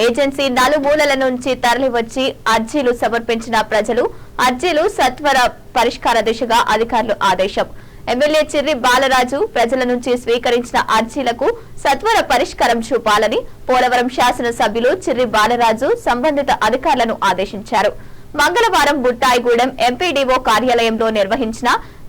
Agency నలుమూలల నుంచి తరలివచ్చి అర్జీలు సమర్పించిన ప్రజలు అర్జీలు సత్వర పరిష్కార దిశగా అధికారులు ఆదేశం. ఎమ్మెల్యే చిర్రి బాలరాజు ప్రజల నుంచి స్వీకరించిన అర్జీలకు సత్వర పరిష్కారం చూపాలని పోలవరం శాసనసభ్యులు చిర్రి బాలరాజు సంబంధిత అధికారులను ఆదేశించారు. మంగళవారం బుట్టాయిగూడెం ఎంపీడీఓ కార్యాలయంలో నిర్వహించిన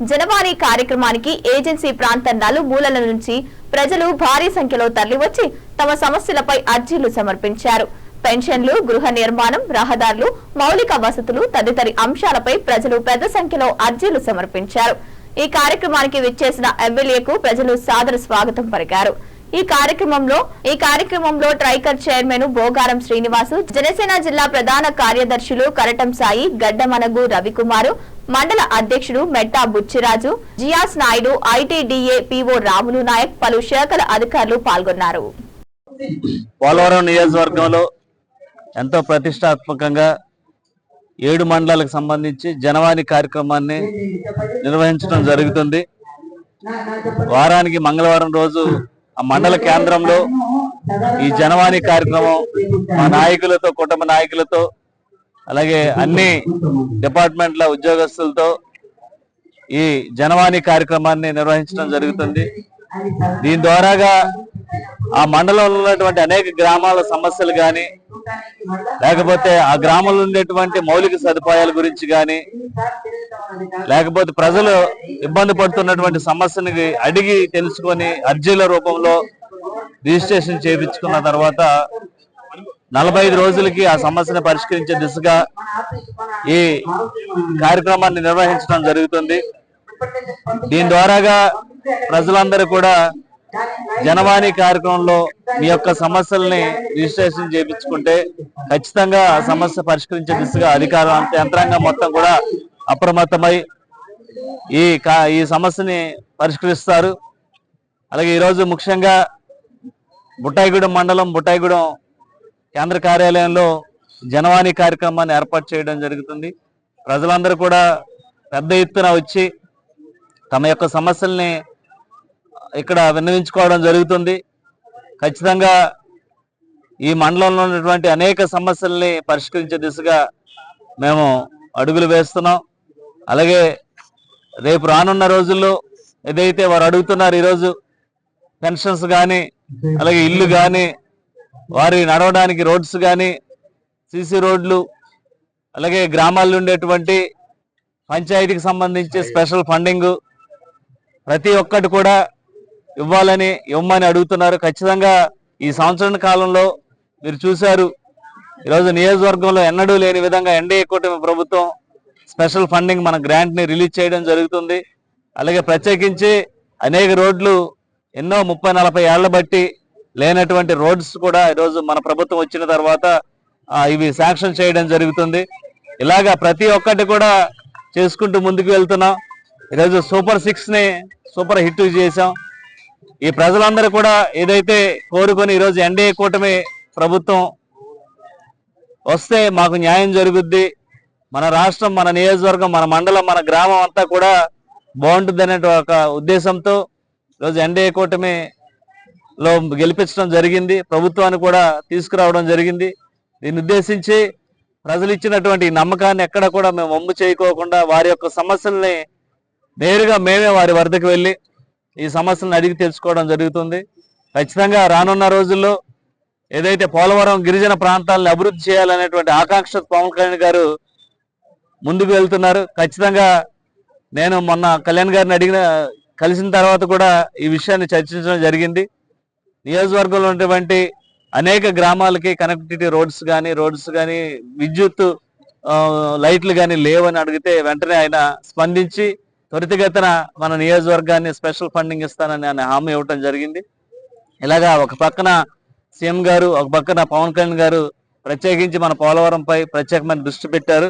జనవాణి కార్యక్రమానికి ఏజెన్సీ ప్రాంత నలుమూలల నుంచి ప్రజలు భారీ సంఖ్యలో తరలివచ్చి తమ సమస్యలపై అర్జీలు సమర్పించారు. పెన్షన్లు గృహ నిర్మాణం రహదారులు మౌలిక వసతులు తదితరి అంశాలపై ప్రజలు పెద్ద సంఖ్యలో అర్జీలు సమర్పించారు. ఈ కార్యక్రమానికి విచ్చేసిన ఎమ్మెల్యేకు ప్రజలు సాదర స్వాగతం పలికారు. ఈ కార్యక్రమంలో ఈ కార్యక్రమంలో ట్రైకర్ చైర్మన్ బోగారం శ్రీనివాసు జనసేన జిల్లా ప్రధాన కార్యదర్శులు కరటం సాయి గడ్డమనగు రవికుమారు మండల అధ్యక్షుడు మెట్టా బుచ్చిరాజు జియాస్ నాయుడు ఐటీడీఏ పీఓ రాములు నాయక్ పలు శాఖల అధికారులు పాల్గొన్నారు. పోలవరం నియోజకవర్గంలో ఎంతో ప్రతిష్టాత్మకంగా ఏడు మండలాలకు సంబంధించి జనవాణి కార్యక్రమాన్ని నిర్వహించడం జరుగుతుంది. వారానికి మంగళవారం రోజు ఆ మండల కేంద్రంలో ఈ జనవాణి కార్యక్రమం మా నాయకులతో కుటుంబ నాయకులతో అలాగే అన్ని డిపార్ట్మెంట్ల ఉద్యోగస్తులతో ఈ జనవాణి కార్యక్రమాన్ని నిర్వహించడం జరుగుతుంది. దీని ద్వారాగా ఆ మండలంలో ఉన్నటువంటి అనేక గ్రామాల సమస్యలు కానీ లేకపోతే ఆ గ్రామంలో ఉండేటువంటి మౌలిక సదుపాయాల గురించి కానీ లేకపోతే ప్రజలు ఇబ్బంది పడుతున్నటువంటి సమస్యని అడిగి తెలుసుకొని అర్జీల రూపంలో రిజిస్ట్రేషన్ చేయించుకున్న తర్వాత నలభై ఐదు రోజులకి ఆ సమస్యను పరిష్కరించే దిశగా ఈ కార్యక్రమాన్ని నిర్వహించడం జరుగుతుంది. దీని ద్వారాగా ప్రజలందరూ కూడా జనవాణి కార్యక్రమంలో మీ యొక్క సమస్యల్ని రిజిస్ట్రేషన్ చేయించుకుంటే ఖచ్చితంగా ఆ సమస్య పరిష్కరించే దిశగా అధికార యంత్రాంగం మొత్తం కూడా అప్రమత్తమై ఈ కా- ఈ సమస్యని పరిష్కరిస్తారు. అలాగే ఈరోజు ముఖ్యంగా బుట్టాయిగూడెం మండలం బుట్టాయిగూడెం కేంద్ర కార్యాలయంలో జనవాణి కార్యక్రమాన్ని ఏర్పాటు చేయడం జరుగుతుంది. ప్రజలందరూ కూడా పెద్ద ఎత్తున వచ్చి తమ యొక్క సమస్యల్ని ఇక్కడ విన్నవించుకోవడం జరుగుతుంది. ఖచ్చితంగా ఈ మండలంలో ఉన్నటువంటి అనేక సమస్యల్ని పరిష్కరించే దిశగా మేము అడుగులు వేస్తున్నాం. అలాగే రేపు రానున్న రోజుల్లో ఏదైతే వారు అడుగుతున్నారు ఈరోజు పెన్షన్స్ కానీ అలాగే ఇల్లు కానీ వారి నడవడానికి రోడ్స్ కానీ సీసీ రోడ్లు అలాగే గ్రామాల్లో ఉండేటువంటి పంచాయతీకి సంబంధించి స్పెషల్ ఫండింగ్ ప్రతి ఒక్కటి కూడా ఇవ్వాలని ఇవ్వమని అడుగుతున్నారు. ఖచ్చితంగా ఈ సంవత్సరం కాలంలో మీరు చూశారు ఈరోజు నియోజకవర్గంలో ఎన్నడూ లేని విధంగా ఎన్డీఏ కూటమి ప్రభుత్వం స్పెషల్ ఫండింగ్ మన గ్రాంట్ని రిలీజ్ చేయడం జరుగుతుంది. అలాగే ప్రత్యేకించి అనేక రోడ్లు ఎన్నో ముప్పై నలభై ఏళ్ళ బట్టి లేనటువంటి రోడ్స్ కూడా ఈరోజు మన ప్రభుత్వం వచ్చిన తర్వాత ఇవి శాంక్షన్ చేయడం జరుగుతుంది. ఇలాగా ప్రతి ఒక్కటి కూడా చేసుకుంటూ ముందుకు వెళ్తున్నాం. ఈరోజు సూపర్ సిక్స్ని సూపర్ హిట్ చేశాం. ఈ ప్రజలందరూ కూడా ఏదైతే కోరుకొని ఈరోజు ఎన్డీఏ కూటమి ప్రభుత్వం వస్తే మాకు న్యాయం జరుగుద్ది మన రాష్ట్రం మన నియోజకవర్గం మన మండలం మన గ్రామం అంతా కూడా బాగుంటుంది అనే ఒక ఉద్దేశంతో ఈరోజు ఎన్డీఏ కూటమిలో గెలిపించడం జరిగింది ప్రభుత్వాన్ని కూడా తీసుకురావడం జరిగింది. దీన్ని ఉద్దేశించి ప్రజలు ఇచ్చినటువంటి నమ్మకాన్ని ఎక్కడ కూడా మేము వమ్ము చేయకోకుండా వారి యొక్క సమస్యల్ని నేరుగా మేమే వారి వద్దకు వెళ్ళి ఈ సమస్యలను అడిగి తెలుసుకోవడం జరుగుతుంది. ఖచ్చితంగా రానున్న రోజుల్లో ఏదైతే పోలవరం గిరిజన ప్రాంతాలను అభివృద్ధి చేయాలనేటువంటి ఆకాంక్ష పవన్ కళ్యాణ్ గారు ముందుకు వెళ్తున్నారు. ఖచ్చితంగా నేను మొన్న కళ్యాణ్ గారిని అడిగిన కలిసిన తర్వాత కూడా ఈ విషయాన్ని చర్చించడం జరిగింది. నియోజకవర్గంలో ఉన్నటువంటి అనేక గ్రామాలకి కనెక్టివిటీ రోడ్స్ కానీ రోడ్స్ కానీ విద్యుత్ లైట్లు కానీ లేవని అడిగితే వెంటనే ఆయన స్పందించి త్వరితగతిన మన నియోజకవర్గాన్ని స్పెషల్ ఫండింగ్ ఇస్తానని ఆయన హామీ ఇవ్వటం జరిగింది. ఇలాగా ఒక పక్కన సీఎం గారు ఒక పక్కన పవన్ కళ్యాణ్ గారు ప్రత్యేకించి మన పోలవరంపై ప్రత్యేకమైన దృష్టి పెట్టారు.